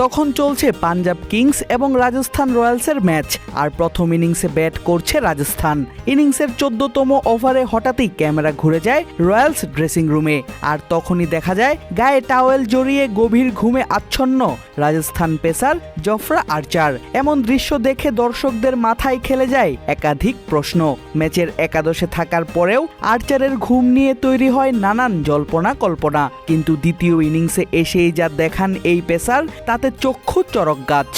তখন চলছে পাঞ্জাব কিংস এবং রাজস্থান রয়্যালসের ম্যাচ, আর প্রথম ইনিংসে ব্যাট করছে রাজস্থান। ইনিংসের চোদ্দতম ওভারে হঠাৎই ক্যামেরা ঘুরে যায় রয়্যালস ড্রেসিং রুমে, আর তখনই দেখা যায় গায়ে টাওয়েল জড়িয়ে গভীর ঘুমে আচ্ছন্ন রাজস্থান পেসার জফরা আর্চার। এমন দৃশ্য দেখে দর্শকদের মাথায় খেলে যায় একাধিক প্রশ্ন। ম্যাচের একাদশে থাকার পরেও আর্চারের ঘুম নিয়ে তৈরি হয় নানান জল্পনা কল্পনা কিন্তু দ্বিতীয় ইনিংসে এসেই যা দেখান এই পেসার, তাতে চক্ষু চরক গাছ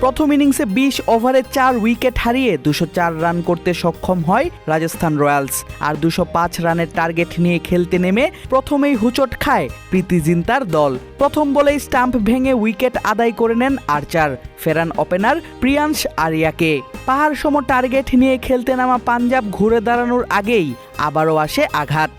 প্রথম ইনিংসে বিশ ওভারে চার উইকেট হারিয়ে দুশো চার রান করতে সক্ষম হয় রাজস্থান রয়্যালস। আর দুশো পাঁচ রানের টার্গেট নিয়ে খেলতে নেমে প্রথমেই হুচট খায় প্রীতি জিন্তার দল। প্রথম বলেই স্টাম্প ভেঙে উইকেট আদায় করে নেন আর্চার, ফেরান ওপেনার প্রিয়াংশ আরিয়াকে। পাহাড় সম টার্গেট নিয়ে খেলতে নামা পাঞ্জাব ঘুরে দাঁড়ানোর আগেই আবারও আসে আঘাত।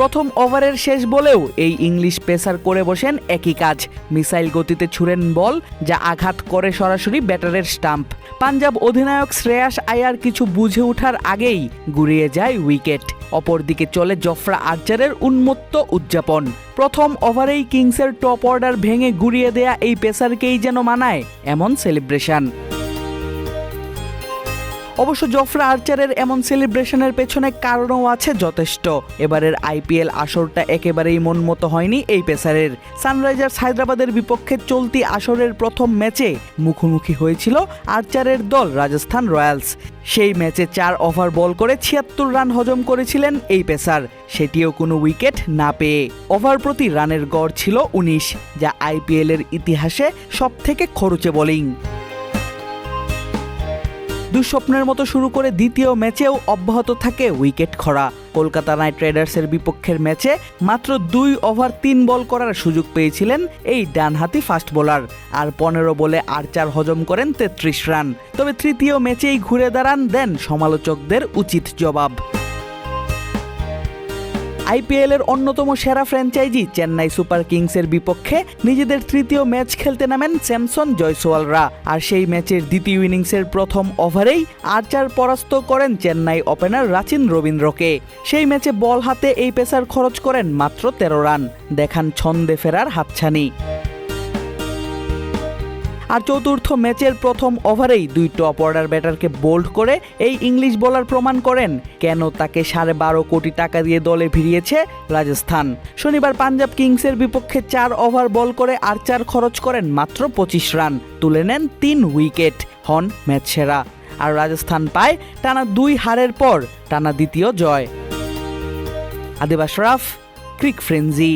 প্রথম ওভারের শেষ বলেও এই ইংলিশ পেসার করে বসেন একই কাজ। মিসাইল গতিতে ছুড়েন বল, যা আঘাত করে সরাসরি ব্যাটারের স্টাম্প। পাঞ্জাব অধিনায়ক শ্রেয়াস আয়ার কিছু বুঝে ওঠার আগেই গুড়িয়ে যায় উইকেট। অপরদিকে চলে জফরা আর্চারের উন্মত্ত উদযাপন। প্রথম ওভারেই কিংসের টপ অর্ডার ভেঙে গুড়িয়ে দেয়া এই পেসারকেই যেন মানায় এমন সেলিব্রেশন। অবশ্য জফরা আর্চারের এমন সেলিব্রেশনের পেছনে কারণও আছে যথেষ্ট। এবারের আইপিএল আসরটা একেবারেই মন মতো হয়নি এই পেসারের। সানরাইজার্স হায়দ্রাবাদের বিপক্ষে চলতি আসরের প্রথম ম্যাচে মুখোমুখি হয়েছিল আর্চারের দল রাজস্থান রয়্যালস। সেই ম্যাচে চার ওভার বল করে ছিয়াত্তর রান হজম করেছিলেন এই পেসার। সেটিও কোনো উইকেট না পেয়ে ওভার প্রতি রানের গড় ছিল উনিশ, যা আইপিএলের ইতিহাসে সবথেকে খরচে বোলিং। দুঃস্বপ্নের মতো শুরু করে দ্বিতীয় ম্যাচেও অব্যাহত থাকে উইকেট খরা। কলকাতা নাইট রাইডার্সের বিপক্ষের ম্যাচে মাত্র দুই ওভার তিন বল করার সুযোগ পেয়েছিলেন এই ডানহাতি ফাস্ট বোলার, আর পনেরো বলে আর চার হজম করেন তেত্রিশ রান। তবে তৃতীয় ম্যাচেই ঘুরে দাঁড়ান দেন সমালোচকদের উচিত জবাব। আইপিএলের অন্যতম সেরা ফ্র্যাঞ্চাইজি চেন্নাই সুপার কিংসের বিপক্ষে নিজেদের তৃতীয় ম্যাচ খেলতে নামেন স্যামসন জয়সওয়ালরা। আর সেই ম্যাচের দ্বিতীয় ইনিংসের প্রথম ওভারেই আর্চার পরাস্ত করেন চেন্নাই ওপেনার রাচিন রবীন্দ্রকে। সেই ম্যাচে বল হাতে এই পেসার খরচ করেন মাত্র তেরো রান। দেখান ছন্দে ফেরার হাতছানি। আর চতুর্থ ম্যাচের প্রথম ওভারেই দুই টপ অর্ডার ব্যাটারকে বোল্ড করে এই ইংলিশ বোলার প্রমাণ করেন। কেন তাকে সাড়ে বারো কোটি টাকা দিয়ে দলে ভিড়িয়েছে রাজস্থান। শনিবার পাঞ্জাব কিংসের বিপক্ষে চার ওভার বল করে আর চার খরচ করেন মাত্র পঁচিশ রান। তুলে নেন তিন উইকেট, হন ম্যাচ সেরা। আর রাজস্থান পায় টানা দুই হারের পর টানা দ্বিতীয় জয়। আদিবাস রাফ, ক্রিক ফ্রেঞ্জি